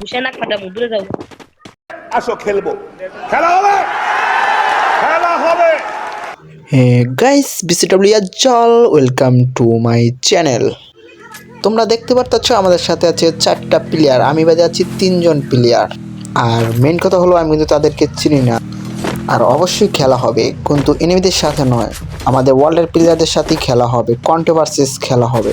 ঘুষে নাক ফাটাবো দূরে যাও। আসো খেলব। খেলা হবে! খেলা হবে! গাইস বিসিডব্লিউ জল ওয়েলকাম টু মাই চ্যানেল। তোমরা দেখতে পারতেছ আমাদের সাথে আছে চারটা প্লেয়ার আমি বাদে আছি তিনজন প্লেয়ার আর মেন কথা হলো আমি কিন্তু তাদেরকে চিনি না। আর অবশ্যই খেলা হবে কিন্তু এনিমিদের সাথে নয়। আমাদের ওয়ার্ল্ডের প্লেয়ারদের সাথেই খেলা হবে কন্ট্রোভার্সিস খেলা হবে।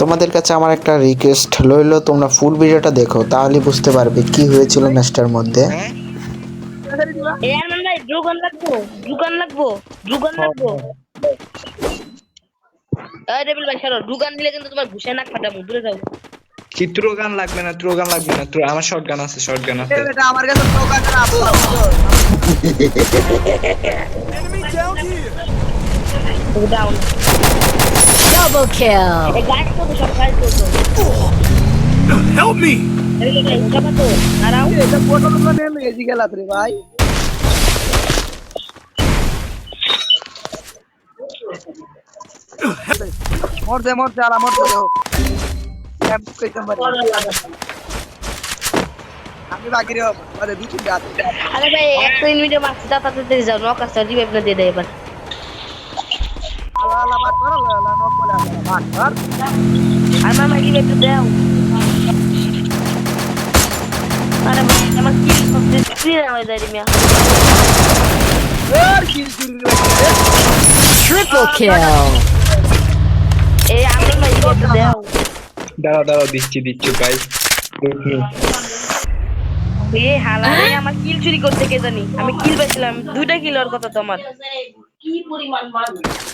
তোমাদের কাছে আমার একটা রিকোয়েস্ট রইল তোমরা ফুল ভিডিওটা দেখো তাহলে বুঝতে পারবে কি হয়েছিল ম্যাচটার মধ্যে। কি ত্রো গান লাগবে না ত্রো গান লাগবে না আমার শর্ট গান আছে শর্ট গান আছে এটা আমার কাছে টোকা না আপু ডাউন Double kill. এ গাছ তো সব গাছ তো হেল্প মি রেবেল ভাই উঠাবা তো দাঁড়াও এটা ফটো তো নেমে গেছি গেলাত রে ভাই মরতে মরতে আলা মরতে দেও ক্যাম্প কইতাম পারি আমি বাকি রে আরে দুই তিন রাত আরে ভাই একটা মিনিটে মারছি তা তাড়াতাড়ি যাও নক আসতে রিভাইভ না দিয়ে দেয় এবার বাট কর আর মামা রিভাইভ তো দাও আরে ভাই আমার কি করতে স্ক্রিন হয়ে যায় মিয়া আর কিল চুরি রে Triple kill. এই আমরা ভাই রিভাইভ তো দাও দাঁড়াও দাঁড়াও দিচ্ছি দিচ্ছি ভাই এ হালা রে আমার কিল চুরি করতে কে জানি? আমি কিল পেয়েছিলাম দুইটা কিল ওর কথা তোমার তোর আবার কিল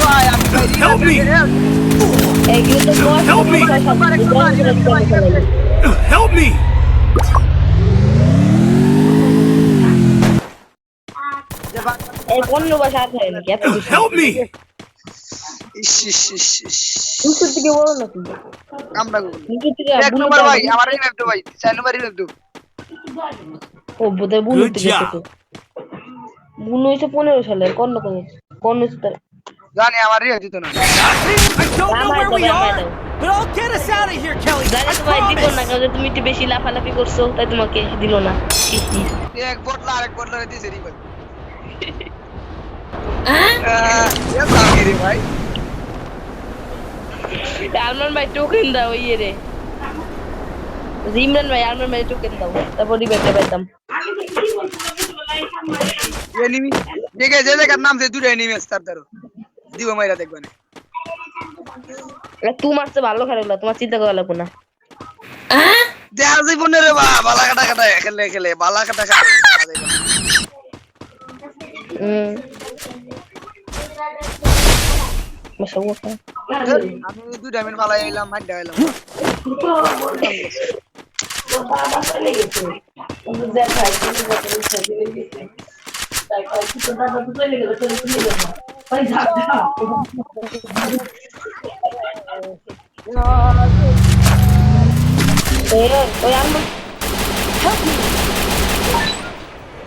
আমার রিভাইভ দো ভাই চার নম্বর রিভাইভ দো ও বুলু Good job. হয়েছে পনেরো সালের কর্ণ কর্ণ জানি আমার দিত না। দাও আমায় দাও জানি তোমায় দিব না কারণ তুমি একটু বেশি লাফালাফি করছ তাই তোমাকে দিল না। এক বটলা আরেক বটলা দিছে ভাই আলমান ভাই টোকেন দাও ইয়ে রে ভাই আলমান ভাই টোকেন দাও তারপর রিবেটে পাইতাম এনিমি দেখে যে জায়গার নাম সে দুটো এনিমি আছে তার ধরো দিব মাইরা দেখবে না তুই মারতে ভালো খারাপ তোমার চিন্তা করা লাগবো না দেয়া জীবনে রে বা বালা কাটা কাটা খেলে খেলে বালা কাটা কাটা হুম বসো বসো আমি দুইটা মিনিট ভালো এলাম আলমান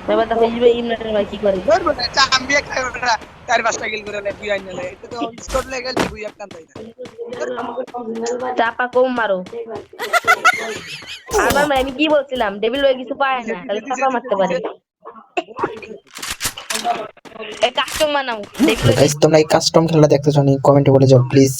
এবার দেখো ইমরান ইমরান ভাই কি করে? ধরবো না চা আমি একটা ওটা চার পাঁচটা গিল করে দুই আইন নিলে এটা তো স্কোর লেগে গেল দুই একটা তাই না। চাপা কম মারো। ভাই আমি কি বলছিলাম ডেভিল ভাই কিছু পায় না। তাহলে চাপা মারতে পারে। কাস্টম বানাও তোমরা এই কাস্টম খেলা দেখতে নি? কমেন্টে বলে যাও প্লিজ